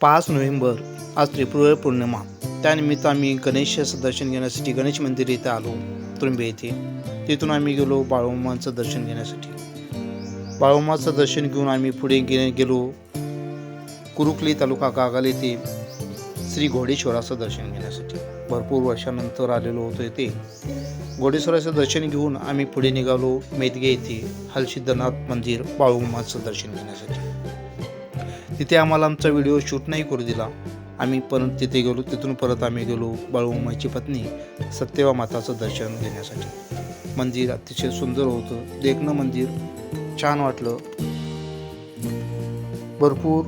पाच नोव्हेंबर आज त्रिपुरा पौर्णिमा. त्यानिमित्त आम्ही गणेशाचं दर्शन घेण्यासाठी गणेश मंदिर इथे आलो त्रुंबे येथे. तिथून आम्ही गेलो बाळोमांचं दर्शन घेण्यासाठी. बाळूमाचं दर्शन घेऊन आम्ही पुढे गे गेलो कुरुकली तालुका कागाल येथे श्री घोडेश्वराचं दर्शन घेण्यासाठी. भरपूर वर्षानंतर आलेलो होतो येथे. घोडेश्वराचं दर्शन घेऊन आम्ही पुढे निघालो मेदगे येथे हलसिद्धनाथ मंदिर बाळूमाचं दर्शन घेण्यासाठी. तिथे आम्हाला आमचा व्हिडिओ शूट नाही करू दिला. आम्ही परत तिथे गेलो तिथून परत आम्ही गेलो बाळूमाईची पत्नी सत्यवा माताचं दर्शन घेण्यासाठी. मंदिर अतिशय सुंदर होतं देखणं मंदिर छान वाटलं. भरपूर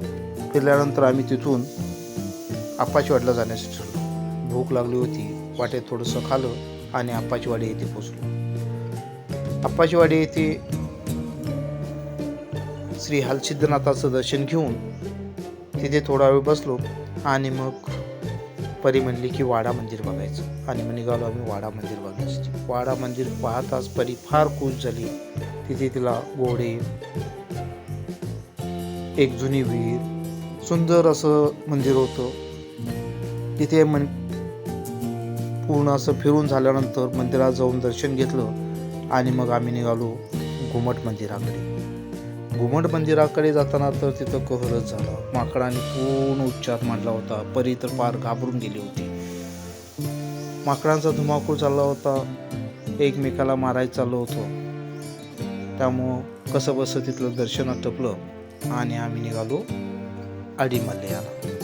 फिरल्यानंतर आम्ही तिथून आप्पाचीवाडीला जाण्यासाठी ठरलो. भूक लागली होती वाटेत थोडंसं खालं आणि आप्पाचीवाडी येथे पोचलो आप्पाचीवाडी येथे श्री हलसिद्धनाथाचं दर्शन घेऊन तिथे थोडा वेळ बसलो आणि मग परी म्हणली की वाडा मंदिर बघायचं. आणि मग निघालो आम्ही वाडा मंदिर बघायचं वाडा मंदिर पाहताच परी फार खुश झाली. तिथे तिला घोडे एक जुनी विहीर सुंदर असं मंदिर होतं. तिथे मन पूर्ण असं फिरून झाल्यानंतर मंदिरात जाऊन दर्शन घेतलं आणि मग आम्ही निघालो घुमट मंदिराकडे. घुमट मंदिराकडे जाताना तर तिथं कहरच झाला. माकडाने पूर्ण उच्चार मांडला होता. परी तर फार घाबरून गेली होती. माकडांचा धुमाकूळ चालला होता. एकमेकाला मारायचं चाललं होतं. त्यामुळं कसं बसं तिथलं दर्शन आटपलं आणि आम्ही निघालो आडीमल्लयाला.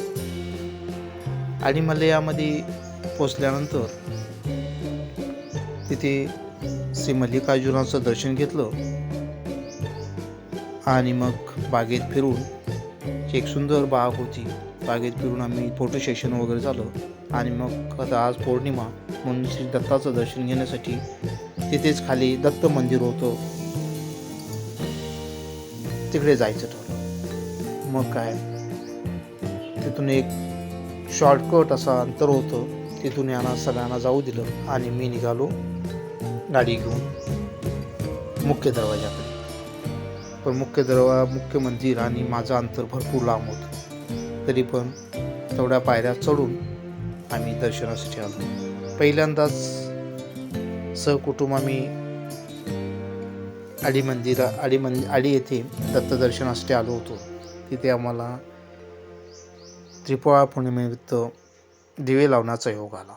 आडीमल्लयामध्ये पोचल्यानंतर तिथे श्री मल्लिकार्जुनाचं दर्शन घेतलं. आणि मग बागेत फिरून एक सुंदर बाग होती बागेत फिरून आम्ही फोटो सेशन वगैरे झालं. आणि मग आता आज पौर्णिमा म्हणून श्री दत्ताचं दर्शन घेण्यासाठी तिथेच खाली दत्त मंदिर होतं. तिकडे जायचं ठरलं. मग काय? तिथून एक शॉर्टकट असा अंतर होतं. तिथून यांना सगळ्यांना जाऊ दिलं आणि मी निघालो. गाडी घेऊन मुख्य दरवाजाकडे पण मुख्य दरवा मुख्य मंदिर आणि माझं अंतर भरपूर लांब होतं. तरी पण तेवढ्या पायऱ्या चढून आम्ही दर्शनासाठी आलो. पहिल्यांदाच सहकुटुंब आम्ही आडी मंदिरा आडी मंदिर आडी येथे दत्तदर्शनासाठी आलो होतो. तिथे आम्हाला त्रिपुळा पौर्णिमेनिमित्त दिवे लावण्याचा योग आला.